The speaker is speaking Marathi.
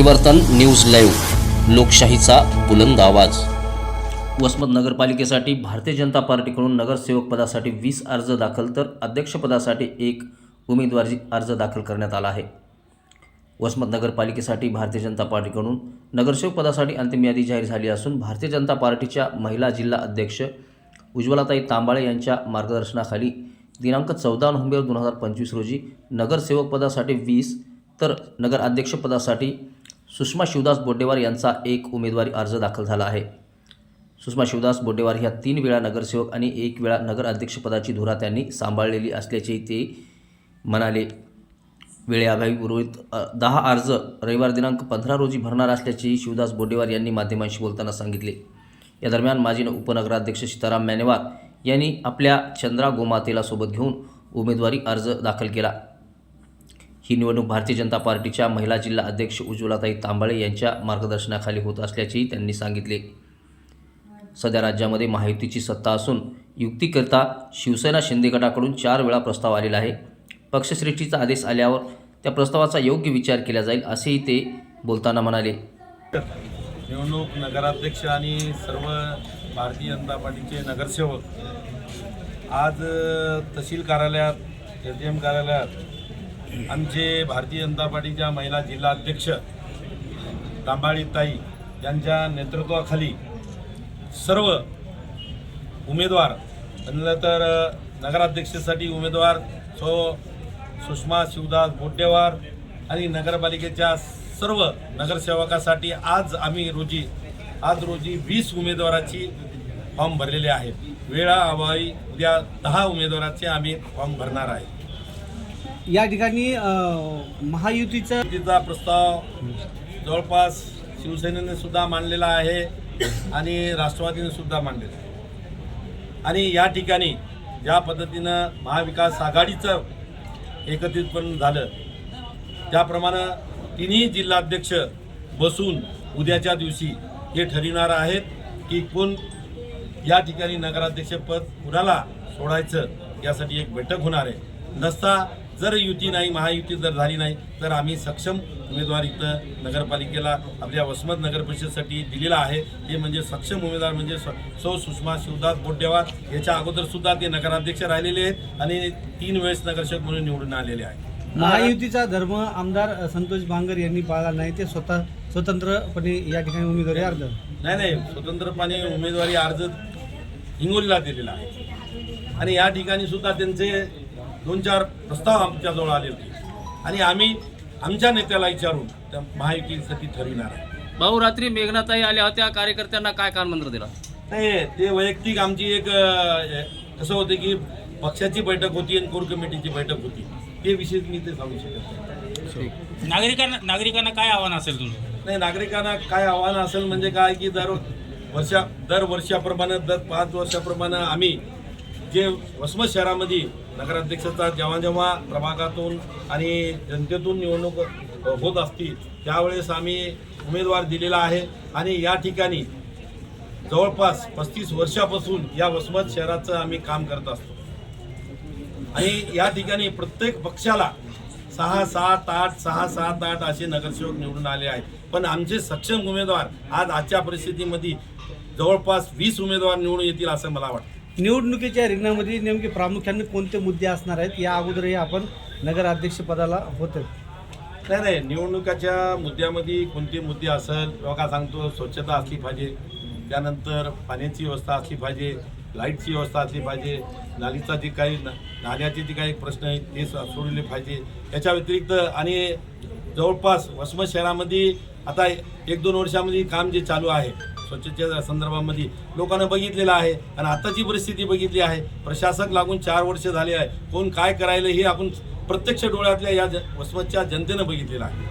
परिवर्तन न्यूज लाईव्ह लोकशाहीचा बुलंद आवाज. वसमत नगरपालिकेसाठी भारतीय जनता पार्टीकडून नगरसेवक पदासाठी वीस अर्ज दाखल तर अध्यक्षपदासाठी एक उमेदवारी अर्ज दाखल करण्यात आला आहे. वसमत नगरपालिकेसाठी भारतीय जनता पार्टीकडून नगरसेवक पदासाठी अंतिम यादी जाहीर झाली असून भारतीय जनता पार्टीच्या महिला जिल्हा अध्यक्ष उज्ज्वलाताई तांबाळे यांच्या मार्गदर्शनाखाली दिनांक चौदा नोव्हेंबर दोन हजार पंचवीस रोजी नगरसेवक पदासाठी वीस तर नगर अध्यक्षपदासाठी सुषमा शिवदास बोडेवार यांचा एक उमेदवारी अर्ज दाखल झाला आहे. सुषमा शिवदास बोड्डेवार ह्या तीन वेळा नगरसेवक आणि एक वेळा नगर अध्यक्षपदाची धुरा त्यांनी सांभाळलेली असल्याचे ते म्हणाले. वेळेअभावी उर्वरित दहा अर्ज रविवार दिनांक पंधरा रोजी भरणार असल्याचेही शिवदास बोडेवार यांनी माध्यमांशी बोलताना सांगितले. या दरम्यान माजी उपनगराध्यक्ष सीताराम मॅनेवार यांनी आपल्या चंद्रा गोमातेला सोबत घेऊन उमेदवारी अर्ज दाखल केला. ही निवडणूक भारतीय जनता पार्टीच्या महिला जिल्हा अध्यक्ष उज्ज्वलाताई तांबाळे यांच्या मार्गदर्शनाखाली होत असल्याचेही त्यांनी सांगितले. सध्या राज्यामध्ये महायुतीची सत्ता असून युक्तीकरता शिवसेना शिंदे गटाकडून चार वेळा प्रस्ताव आलेला आहे. पक्षश्रेष्ठीचा आदेश आल्यावर त्या प्रस्तावाचा योग्य विचार केला जाईल असेही ते बोलताना म्हणाले. निवडणूक नगराध्यक्ष आणि सर्व भारतीय जनता पार्टीचे नगरसेवक आज तहसील कार्यालयात एस डी एम कार्यालयात आमचे भारतीय जनता पार्टीच्या महिला जिल्हा अध्यक्ष तांबाळी ताई यांच्या नेतृत्वाखाली सर्व उमेदवार म्हणलं तर अ, नगराध्यक्षासाठी उमेदवार सो सुषमा शिवदास बोड्डेवार आणि नगरपालिकेच्या सर्व नगरसेवकासाठी आज आम्ही रोजी आज रोजी वीस उमेदवाराची फॉर्म भरलेले आहेत. वेळा अभावी उद्या दहा उमेदवाराचे आम्ही फॉर्म भरणार आहे. या ठिकाणी महायुतीचा युतीचा तिचा प्रस्ताव जवळपास शिवसेनेने सुद्धा मांडलेला आहे आणि राष्ट्रवादीने सुद्धा मांडलेला आहे. आणि या ठिकाणी ज्या पद्धतीनं महाविकास आघाडीचं एकत्रितपण झालं त्याप्रमाणे तिन्ही जिल्हाध्यक्ष बसून उद्याच्या दिवशी हे ठरविणार आहेत की कोण या ठिकाणी नगराध्यक्षपद कुणाला सोडायचं यासाठी एक बैठक होणार आहे. नसता जर युती नाही महायुती जर झाली नाही तर आम्ही सक्षम उमेदवार इथं नगरपालिकेला आपल्या वसमत नगर परिषदेसाठी दिलेला आहे. ते म्हणजे सक्षम उमेदवार म्हणजे स- सुषमा शिवदास बोड्डेवार याच्या अगोदर सुद्धा ते नगराध्यक्ष राहिलेले आहेत आणि तीन वेळेस नगरसेवक म्हणून निवडून आलेले आहेत. महायुतीचा धर्म आमदार संतोष भांगर यांनी पाळला नाही ते स्वतः स्वतंत्रपणे या ठिकाणी उमेदवारी अर्ज. नाही नाही स्वतंत्रपणे उमेदवारी अर्ज हिंगोलीला दिलेला आहे. आणि या ठिकाणी सुद्धा त्यांचे दोन चार प्रस्ताव आमच्याजवळ आले होते. आणि आम्ही आमच्या नेत्याला विचारून त्या महायुतीसाठी ठरविणार आहे. भाऊ रात्री मेघनाताई आल्या होत्या. कार्यकर्त्यांना काय कानमंत्र दिला? नाही ते वैयक्तिक आमची एक अ, कसं होते की पक्षाची बैठक होती आणि कोर कमिटीची बैठक होती. ते विषय मी ते सांगू शकत नाही. नागरिकांना नागरिकांना काय आव्हान असेल तुमचं नाही नागरिकांना काय आव्हान असेल म्हणजे काय की दर वर्षा दर वर्षाप्रमाणे दर पाच वर्षाप्रमाणे आम्ही जे वसमत शहरामध्ये नगराध्यक्षाचा जेव्हा जेव्हा प्रभागातून आणि जनतेतून निवडणूक होत असतील त्यावेळेस आम्ही उमेदवार दिलेला आहे. आणि या ठिकाणी जवळपास पस्तीस वर्षापासून या वसमत शहराचं आम्ही काम करत असतो. आणि या ठिकाणी प्रत्येक पक्षाला सहा सात आठ सहा सात आठ असे नगरसेवक निवडून आले आहेत. पण आमचे सक्षम उमेदवार आज आजच्या परिस्थितीमध्ये जवळपास वीस उमेदवार निवडून येतील असं मला वाटतं. निवडणुकीच्या रिंगणामध्ये नेमके प्रामुख्याने कोणते मुद्दे असणार आहेत या अगोदरही आपण नगर अध्यक्ष पदाला होतं नाही नाही निवडणुकाच्या मुद्द्यामध्ये कोणते मुद्दे असेल का सांगतो स्वच्छता असली पाहिजे त्यानंतर पाण्याची व्यवस्था असली पाहिजे लाईटची व्यवस्था असली पाहिजे नालीचा जे काही नाल्याचे जे काही प्रश्न आहेत ते सोडवले पाहिजे याच्या व्यतिरिक्त आणि जवळपास वसमत शहरामध्ये आता एक दोन वर्षामध्ये काम जे चालू आहे स्वच्छतेच्या संदर्भामध्ये लोकांना बघितलेलं आहे आणि आताची परिस्थिती बघितली आहे. प्रशासक लागून चार वर्ष झाले आहे. कोण काय करायला हे आपण प्रत्यक्ष डोळ्यातल्या या ज- वसमतच्या जनतेनं बघितलेलं आहे.